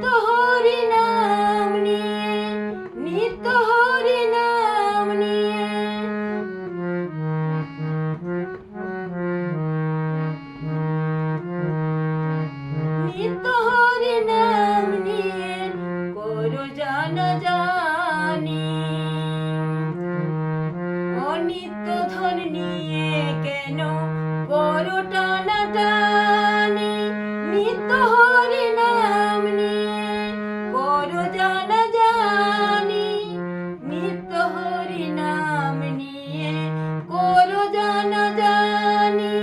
都好 জানা জানি নিত্য হরি নাম নিয়ে করো জানা জানি।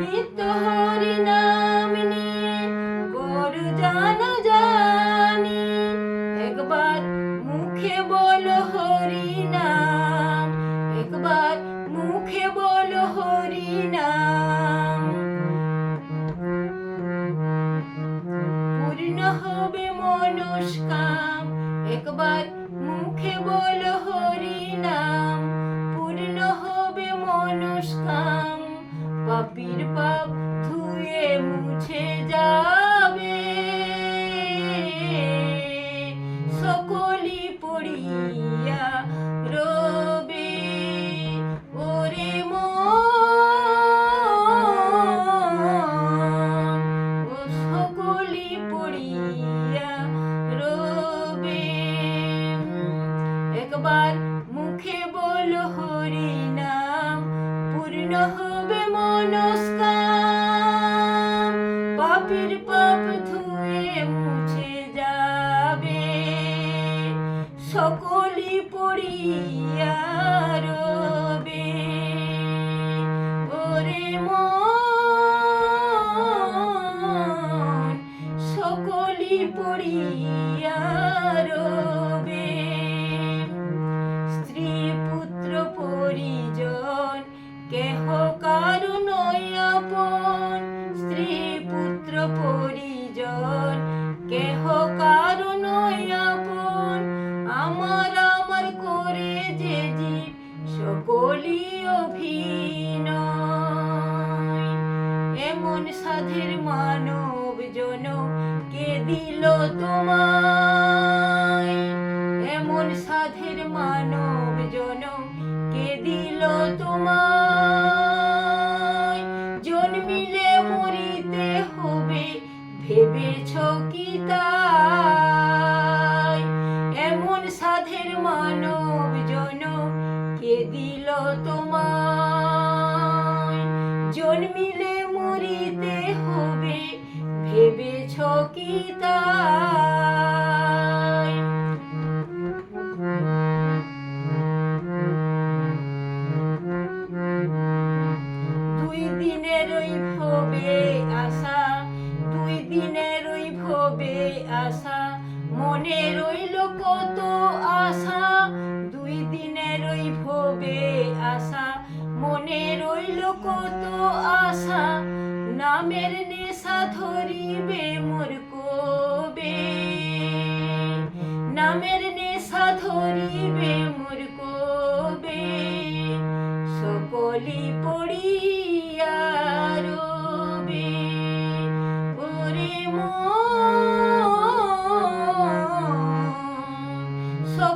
নিত্য হরি নাম मुश्काम एक बार পাপ ধুয়ে মুছে যাবে। সকলি পড়িয়া রবে। ওরে মন সকলি পড়িয়া রবে। স্ত্রী পুত্র পড়ি কেহ কারণ আপন। আমার আমার করে যে জীব সকলি অভিন এমন সাধের মানব জন কে দিল তোমায়? এমন সাধের মানব জন কে দিল তোমায়? কত আশা, দুই দিনের ওই ভোবে আশা। মনে রইল কত আশা, নামের নেশা ধরিবে মোর কবে? নামের নেশা ধরিবে মোর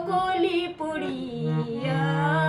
કોલી પુડિયા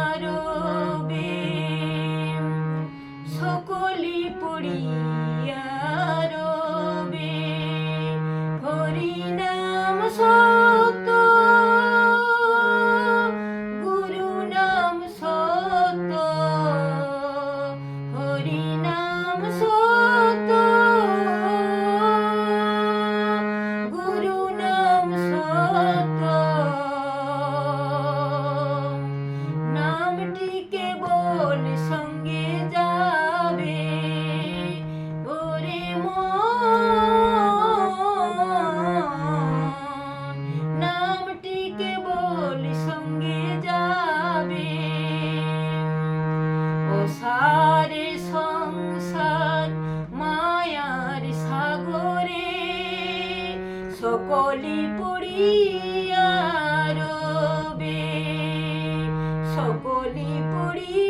জলে পড়ি